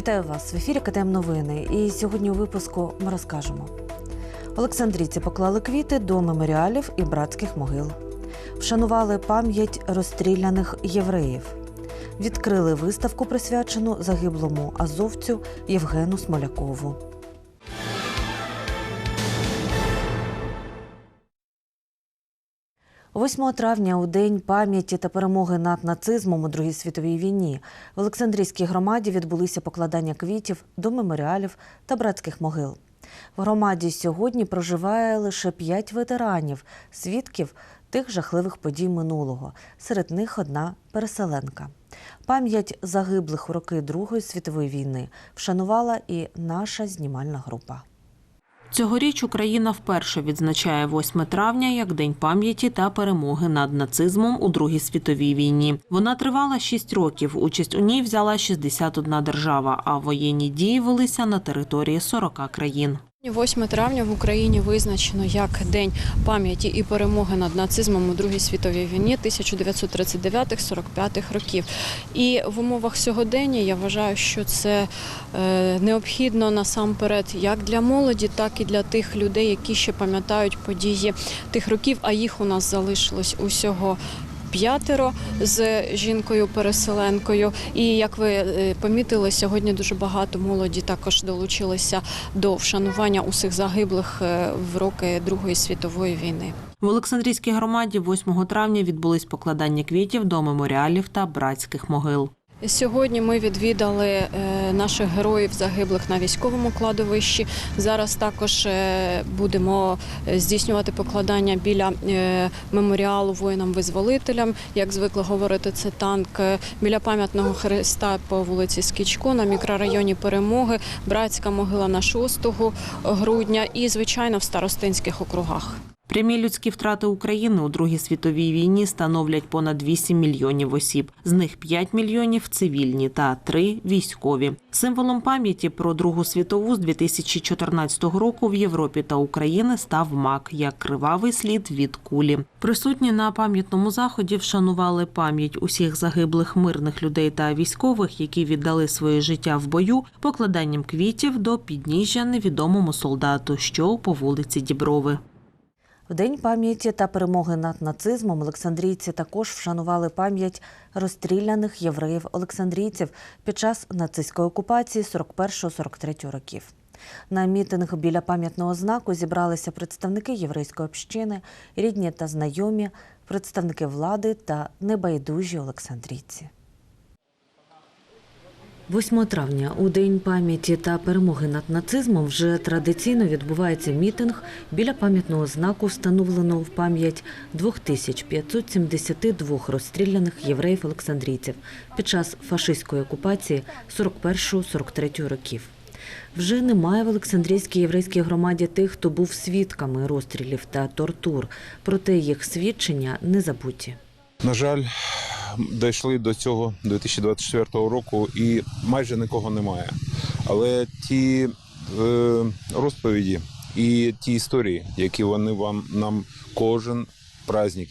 Вітаю вас в ефірі КТМ Новини. І сьогодні у випуску ми розкажемо. Олександрійці поклали квіти до меморіалів і братських могил. Вшанували пам'ять розстріляних євреїв. Відкрили виставку, присвячену загиблому азовцю Євгену Смолякову. – 8 травня у день пам'яті та перемоги над нацизмом у Другій світовій війні в Олександрійській громаді відбулися покладання квітів до меморіалів та братських могил. В громаді сьогодні проживає лише п'ять ветеранів, свідків тих жахливих подій минулого. Серед них одна переселенка. Пам'ять загиблих у роки Другої світової війни вшанувала і наша знімальна група. Цьогоріч Україна вперше відзначає 8 травня як День пам'яті та перемоги над нацизмом у Другій світовій війні. Вона тривала 6 років. Участь у ній взяла 61 держава, а воєнні дії велися на території 40 країн. 8 травня в Україні визначено як День пам'яті і перемоги над нацизмом у Другій світовій війні 1939-45 років. І в умовах сьогодення я вважаю, що це е, необхідно насамперед як для молоді, так і для тих людей, які ще пам'ятають події тих років, а їх у нас залишилось усього. П'ятеро з жінкою-переселенкою, і як ви е, помітили, сьогодні дуже багато молоді також долучилися до вшанування усіх загиблих е, в роки Другої світової війни. В Олександрійській громаді 8 травня відбулись покладання квітів до меморіалів та братських могил. Сьогодні ми відвідали е, наших героїв загиблих на військовому кладовищі. Зараз також е, будемо е, здійснювати покладання біля меморіалу воїнам-визволителям. Як звикли говорити, це танк біля пам'ятного хреста по вулиці Скічко на мікрорайоні Перемоги, братська могила на 6 грудня і, звичайно, в старостинських округах. Прямі людські втрати України у Другій світовій війні становлять понад 8 мільйонів осіб. З них 5 мільйонів цивільні та 3 військові. Символом пам'яті про Другу світову з 2014 року в Європі та Україні став мак як кривавий слід від кулі. Присутні на пам'ятному заході вшанували пам'ять усіх загиблих мирних людей та військових, які віддали своє життя в бою, покладанням квітів до підніжжя невідомому солдату, що по вулиці Діброви. В День пам'яті та перемоги над нацизмом Олександрійці також вшанували пам'ять розстріляних євреїв-олександрійців під час нацистської окупації 41-43 років. На мітинг біля пам'ятного знаку зібралися представники єврейської общини, рідні та знайомі, представники влади та небайдужі олександрійці. 8 травня у День пам'яті та перемоги над нацизмом вже традиційно відбувається мітинг біля пам'ятного знаку, встановленого в пам'ять 2572 розстріляних євреїв-олександрійців під час фашистської окупації 41-43 років. Вже немає в Олександрійській єврейській громаді тих, хто був свідками розстрілів та тортур, проте їх свідчення не забуті. На жаль, дійшли до цього 2024 року і майже нікого немає. Але ті е, розповіді і ті історії, які вони вам нам кожен праздник,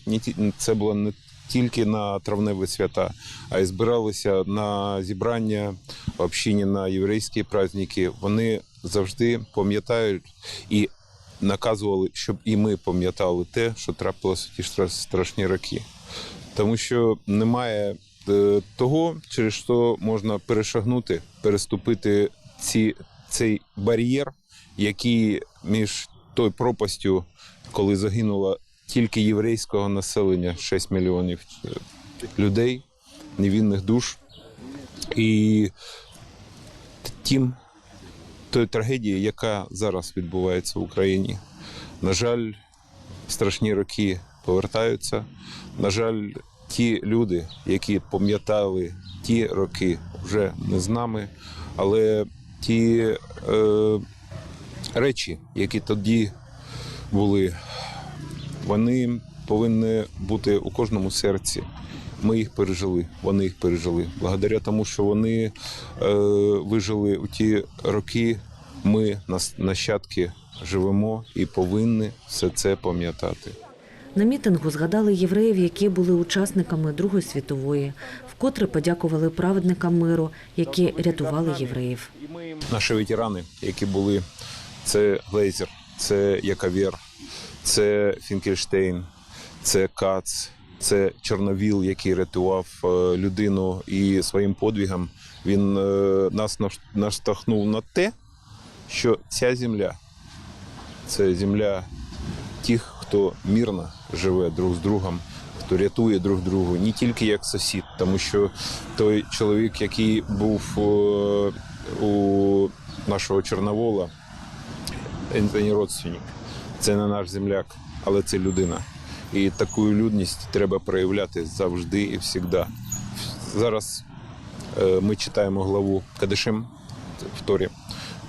це було не тільки на травневі свята, а й збиралися на зібрання общині на єврейські праздники. Вони завжди пам'ятають і наказували, щоб і ми пам'ятали те, що трапилося ті страшні роки тому що немає е, того, через що можна перешагнути, переступити ці, цей бар'єр, який між той пропастю, коли загинуло тільки єврейського населення 6 мільйонів е, людей, невінних душ, і тим тої трагедії, яка зараз відбувається в Україні. На жаль, страшні роки повертаються. На жаль, ті люди, які пам'ятали ті роки, вже не з нами, але ті е, речі, які тоді були, вони повинні бути у кожному серці. Ми їх пережили, вони їх пережили. Благодаря тому, що вони е, вижили у ті роки, ми, нащадки, живемо і повинні все це пам'ятати. На мітингу згадали євреїв, які були учасниками Другої світової, вкотре подякували праведникам миру, які рятували євреїв. Наші ветерани, які були, це Глейзер, це Яковєр, це Фінкельштейн, це Кац, це Чорновіл, який рятував е, людину і своїм подвигом він е, нас наш- наштовхнув на те, що ця земля це земля тих, хто мирно живе друг з другом, хто рятує друг другу, не тільки як сусід, тому що той чоловік, який був е, у нашого Чорновола, це не родственник, це не наш земляк, але це людина. І таку людність треба проявляти завжди і завжди. Зараз е, ми читаємо главу Кадишим в Торі,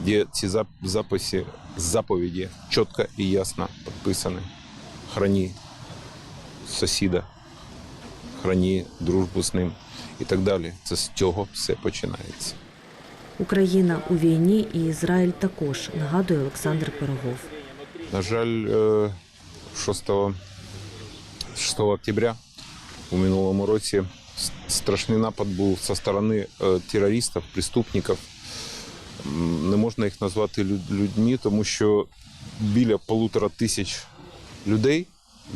де ці записи, заповіді чітко і ясно підписані. Храні сусіда, храні дружбу з ним і так далі. Це з цього все починається. Україна у війні і Ізраїль також, нагадує Олександр Пирогов. На жаль, е, 6, 6 октября у минулому році страшний напад був зі сторони е, терористів, преступників. Не можна їх назвати людьми, тому що біля полутора тисяч людей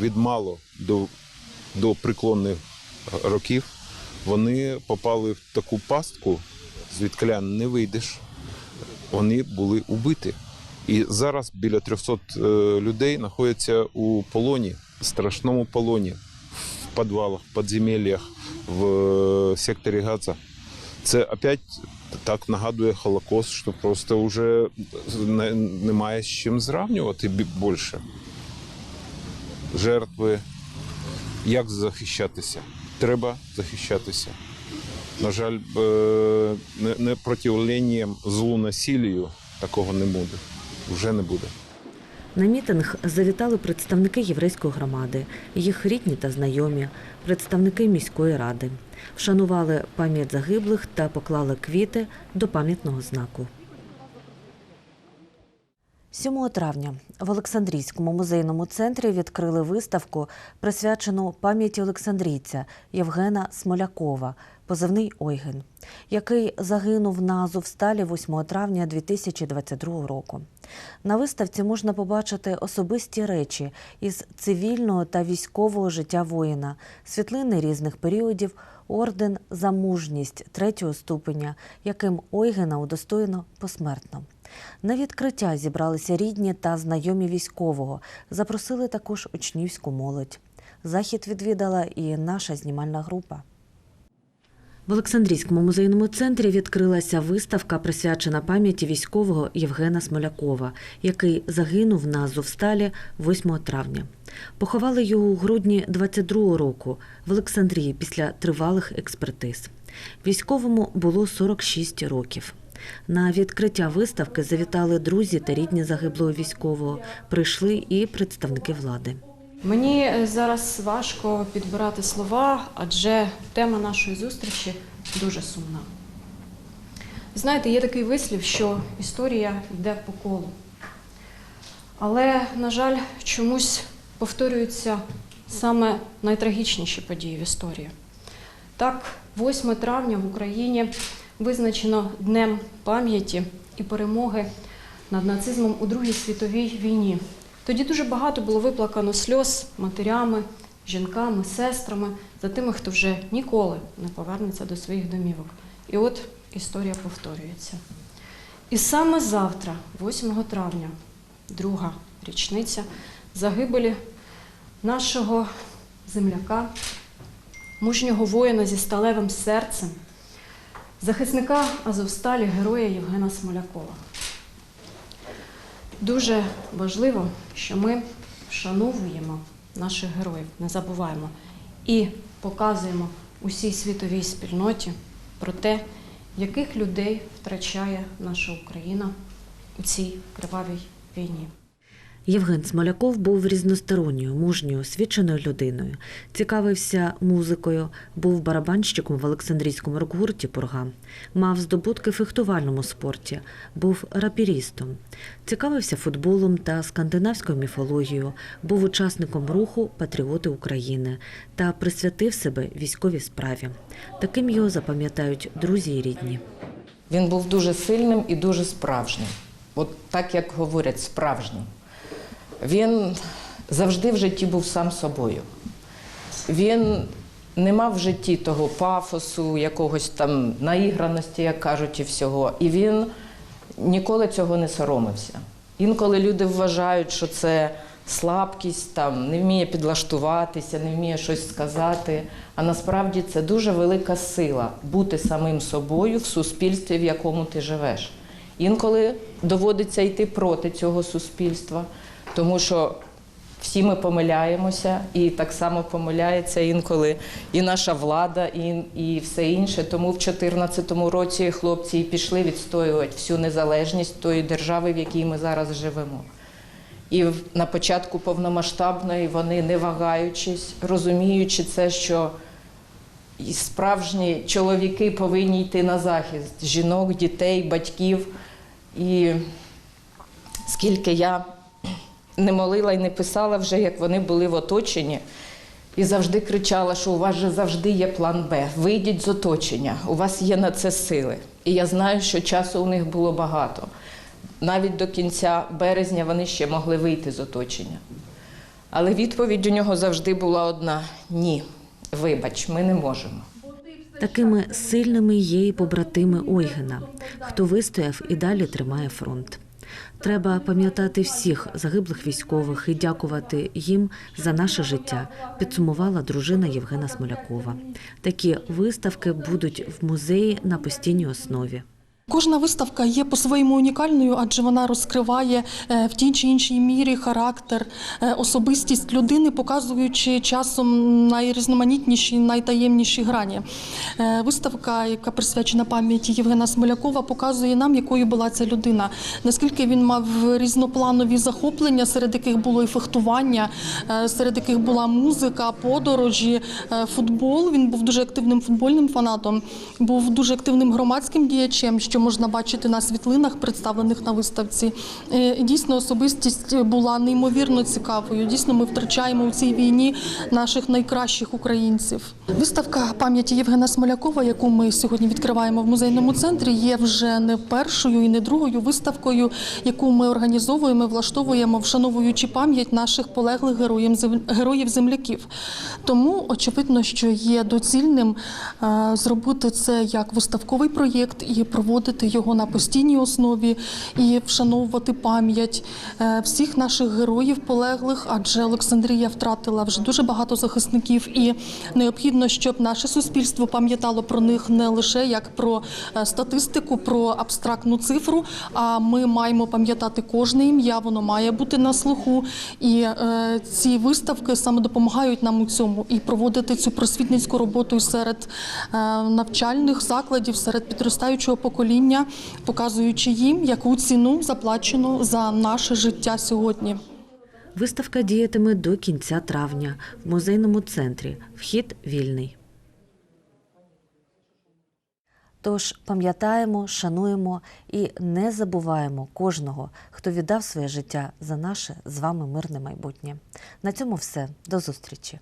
від мало до, до преклонних років вони попали в таку пастку, звідкля не вийдеш вони були убиті. І зараз біля 300 е, людей знаходяться у полоні, страшному полоні, в підвалах, в е, секторі Газа. Це опять так нагадує Холокост, що просто вже немає з чим зрівнювати бі- більше. Жертви. Як захищатися? Треба захищатися. На жаль, е, не, противленням злу насіллю такого не буде. Вже не буде. На мітинг завітали представники єврейської громади, їх рідні та знайомі, представники міської ради. Вшанували пам'ять загиблих та поклали квіти до пам'ятного знаку. 7 травня в Олександрійському музейному центрі відкрили виставку, присвячену пам'яті Олександрійця Євгена Смолякова, позивний Ойген, який загинув на Азовсталі 8 травня 2022 року. На виставці можна побачити особисті речі із цивільного та військового життя воїна, світлини різних періодів, орден за мужність третього ступеня, яким Ойгена удостоєно посмертно. На відкриття зібралися рідні та знайомі військового. Запросили також учнівську молодь. Захід відвідала і наша знімальна група. В Олександрійському музейному центрі відкрилася виставка, присвячена пам'яті військового Євгена Смолякова, який загинув на Азовсталі 8 травня. Поховали його у грудні 22 року в Олександрії після тривалих експертиз. Військовому було 46 років. На відкриття виставки завітали друзі та рідні загиблого військового. Прийшли і представники влади. Мені е, зараз важко підбирати слова, адже тема нашої зустрічі дуже сумна. Знаєте, є такий вислів, що історія йде по колу. Але, на жаль, чомусь повторюються саме найтрагічніші події в історії. Так, 8 травня в Україні визначено Днем пам'яті і перемоги над нацизмом у Другій світовій війні. Тоді дуже багато було виплакано сльоз матерями, жінками, сестрами за тими, хто вже ніколи не повернеться до своїх домівок. І от історія повторюється. І саме завтра, 8 травня, друга річниця загибелі нашого земляка, мужнього воїна зі сталевим серцем, захисника Азовсталі, героя Євгена Смолякова. Дуже важливо, що ми вшановуємо наших героїв, не забуваємо і показуємо усій світовій спільноті про те, яких людей втрачає наша Україна у цій кривавій війні. Євген Смоляков був різносторонньою, мужньою, освіченою людиною. Цікавився музикою, був барабанщиком в Олександрійському рок-гурті Пурга. Мав здобутки в фехтувальному спорті, був рапірістом. Цікавився футболом та скандинавською міфологією, був учасником руху Патріоти України та присвятив себе військовій справі. Таким його запам'ятають друзі і рідні. Він був дуже сильним і дуже справжнім. От так як говорять, справжнім. Він завжди в житті був сам собою. Він не мав в житті того пафосу, якогось там наіграності, як кажуть, і всього. І він ніколи цього не соромився. Інколи люди вважають, що це слабкість, там, не вміє підлаштуватися, не вміє щось сказати. А насправді це дуже велика сила бути самим собою в суспільстві, в якому ти живеш. Інколи доводиться йти проти цього суспільства, тому що всі ми помиляємося, і так само помиляється інколи і наша влада, і, і все інше. Тому в 2014 році хлопці і пішли відстоювати всю незалежність тої держави, в якій ми зараз живемо. І на початку повномасштабної вони, не вагаючись, розуміючи це, що справжні чоловіки повинні йти на захист жінок, дітей, батьків. І скільки я не молила і не писала вже, як вони були в оточенні, і завжди кричала, що у вас же завжди є план Б. Вийдіть з оточення, у вас є на це сили. І я знаю, що часу у них було багато. Навіть до кінця березня вони ще могли вийти з оточення. Але відповідь у нього завжди була одна: ні, вибач, ми не можемо. Такими сильними є і побратими Ойгена, хто вистояв і далі тримає фронт. Треба пам'ятати всіх загиблих військових і дякувати їм за наше життя, підсумувала дружина Євгена Смолякова. Такі виставки будуть в музеї на постійній основі. Кожна виставка є по-своєму унікальною, адже вона розкриває е, в тій чи іншій мірі характер, е, особистість людини, показуючи часом найрізноманітніші, найтаємніші грані. Е, Виставка, яка присвячена пам'яті Євгена Смолякова, показує нам, якою була ця людина, наскільки він мав різнопланові захоплення, серед яких було і фехтування, серед яких була музика, подорожі, футбол. Він був дуже активним футбольним фанатом, був дуже активним громадським діячем, що можна бачити на світлинах, представлених на виставці. Е, Дійсно, особистість була неймовірно цікавою. Дійсно, ми втрачаємо у цій війні наших найкращих українців. Виставка пам'яті Євгена Смолякова, яку ми сьогодні відкриваємо в музейному центрі, є вже не першою і не другою виставкою, яку ми організовуємо, влаштовуємо, вшановуючи пам'ять наших полеглих героїв земляків. Тому очевидно, що є доцільним е, зробити це як виставковий проєкт і проводити його на постійній основі і вшановувати пам'ять е, всіх наших героїв полеглих, адже Олександрія втратила вже дуже багато захисників, і необхідно, щоб наше суспільство пам'ятало про них не лише як про е, статистику, про абстрактну цифру. А ми маємо пам'ятати кожне ім'я, воно має бути на слуху. І е, ці виставки саме допомагають нам у цьому і проводити цю просвітницьку роботу серед навчальних закладів, серед підростаючого покоління, показуючи їм, яку ціну заплачено за наше життя сьогодні. Виставка діятиме до кінця травня в музейному центрі. Вхід вільний. Тож пам'ятаємо, шануємо і не забуваємо кожного, хто віддав своє життя за наше з вами мирне майбутнє. На цьому все. До зустрічі.